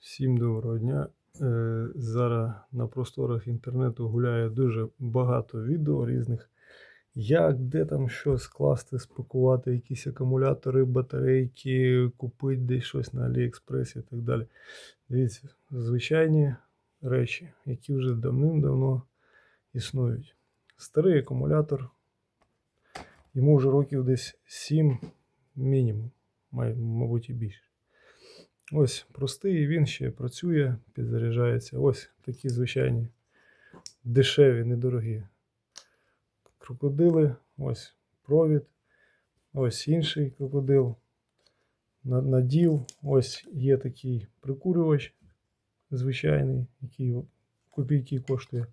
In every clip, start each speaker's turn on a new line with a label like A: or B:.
A: Всім доброго дня. Е, Зараз на просторах інтернету гуляє дуже багато відео різних. Як, де там що скласти, спакувати, якісь акумулятори, батарейки, купити десь щось на Аліекспресі і так далі. Дивіться, звичайні речі, які вже давним-давно існують. Старий акумулятор, йому вже років десь 7 мінімум, мабуть і більше. Ось простий, він ще працює, підзаряджається. Ось такі звичайні дешеві, недорогі крокодили. Ось провід. Ось інший крокодил. На- Надів. Ось є такий прикурювач звичайний, який копійки коштує.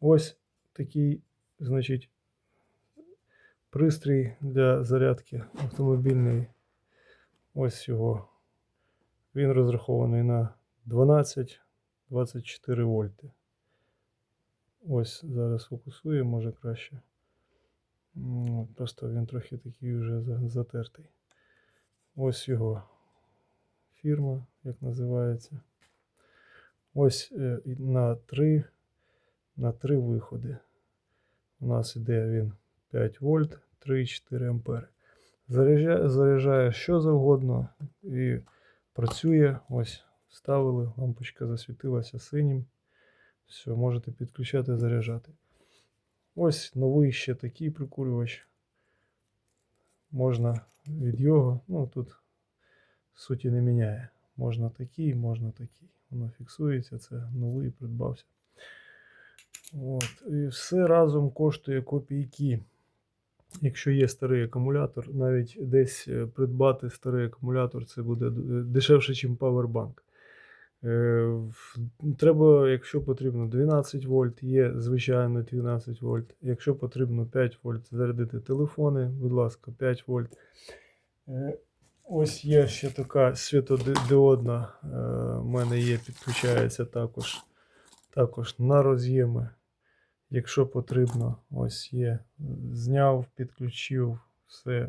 A: Ось такий, значить, пристрій для зарядки автомобільний. Ось його. Він розрахований на 12-24 вольти. Ось зараз фокусує, може краще. Просто він трохи такий вже затертий. Ось його фірма, як називається. Ось е, на 3, на 3 виходи. У нас іде він 5 вольт, 3,4 ампери. Заряджає, заряджає що завгодно і працює. Ось ставили, лампочка засвітилася синім. Все, можете підключати, заряджати. Ось новий ще такий прикурювач. Можна від його, ну тут суті не міняє. Можна такий, можна такий. Воно фіксується, це новий придбався. От. І все разом коштує копійки. Якщо є старий акумулятор, навіть десь е, придбати старий акумулятор це буде дешевше, ніж Powerbank. Е, Треба, якщо потрібно 12 вольт, є звичайно 12 вольт. Якщо потрібно 5 вольт, зарядити телефони, будь ласка, 5 вольт. Е, Ось є ще така світодіодна. е, У мене є, підключається також, також на роз'єми. Якщо потрібно, ось є. Зняв, підключив, все.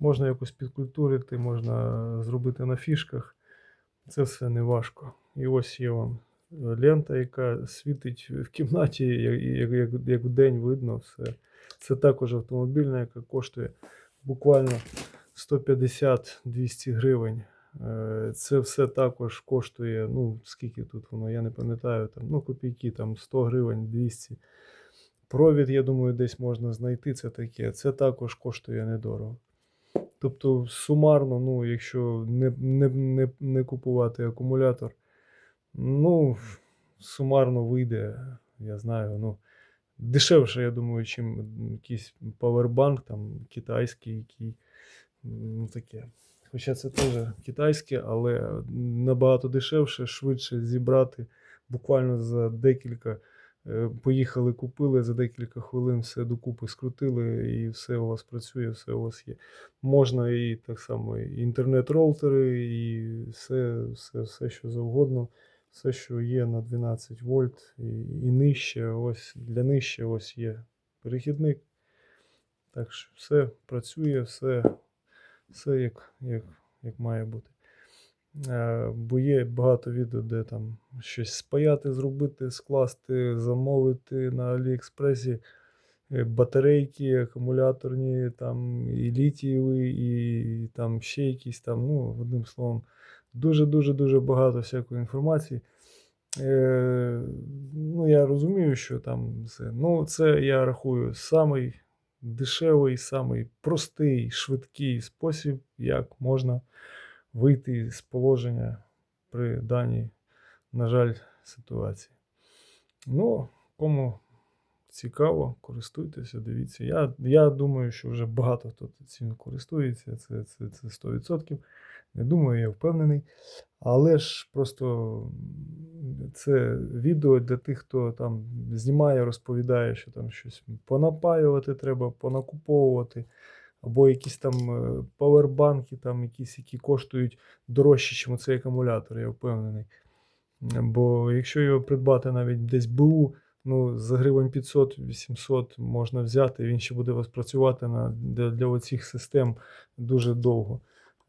A: Можна якось підкультурити, можна зробити на фішках. Це все не важко. І ось є вам лента, яка світить в кімнаті, як, як, як, як вдень видно все. Це також автомобільна, яка коштує буквально 150-200 гривень. Е, Це все також коштує, ну, скільки тут воно, я не пам'ятаю, там, ну, копійки, там 100 гривень, 200. Провід, я думаю, десь можна знайти це таке. Це також коштує недорого. Тобто, сумарно, ну, якщо не, не, не, не купувати акумулятор, ну, сумарно вийде, я знаю, ну, дешевше, я думаю, чим якийсь павербанк, там, китайський, який, ну, таке. Хоча це теж китайське, але набагато дешевше, швидше зібрати. Буквально за декілька е, поїхали, купили, за декілька хвилин все докупи скрутили, і все у вас працює, все у вас є. Можна і так само і інтернет-роутери, і все, все, все, що завгодно, все, що є на 12 вольт і, і нижче. Ось для нижче ось є перехідник. Так що все працює, все, все як, як, як має бути. Е, Бо є багато відео, де там щось спаяти, зробити, скласти, замовити на Аліекспресі е, батарейки, акумуляторні, там і літієві, і там ще якісь там, ну, одним словом, дуже-дуже дуже багато всякої інформації. Е, ну, я розумію, що там це. Ну, це я рахую самий дешевий, самий простий, швидкий спосіб, як можна вийти з положення при даній, на жаль, ситуації. Ну, кому цікаво, користуйтеся, дивіться. Я, я думаю, що вже багато хто цим користується, це, це, це 100%. Не думаю, я впевнений. Але ж просто це відео для тих, хто там знімає, розповідає, що там щось понапаювати треба, понакуповувати. Або якісь там е, павербанки, там якісь, які коштують дорожче, ніж цей акумулятор, я впевнений. Бо якщо його придбати навіть десь БУ, ну, за гривень 500-800 можна взяти, він ще буде вас працювати на, для, для оцих систем дуже довго.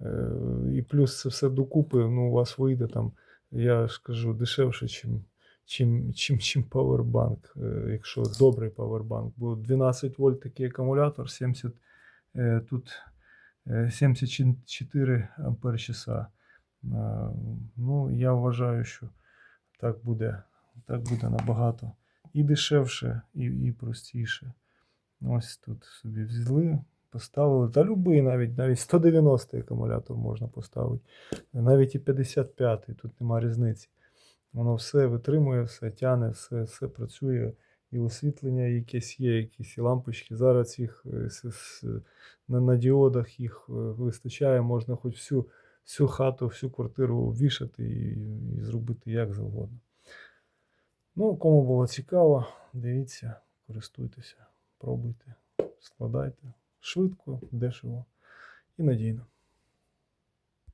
A: Е, І плюс це все докупи, ну, у вас вийде там, я ж кажу, дешевше, чим, чим, чим, чим павербанк, е, якщо добрий павербанк. Бо 12 вольт такий акумулятор, 70, е, тут е, 74 ампер часа. Е, Ну, я вважаю, що так буде, так буде набагато і дешевше, і, і простіше. Ось тут собі взяли, поставили. Та любий навіть, навіть 190 акумулятор можна поставити. Навіть і 55 тут нема різниці. Воно все витримує, все тяне, все, все працює. І освітлення якесь є, якісь і лампочки. Зараз їх е, на діодах їх е, вистачає, можна хоч всю, всю хату, всю квартиру вішати і, і зробити як завгодно. Ну, кому було цікаво, дивіться, користуйтеся, пробуйте, складайте швидко, дешево і надійно.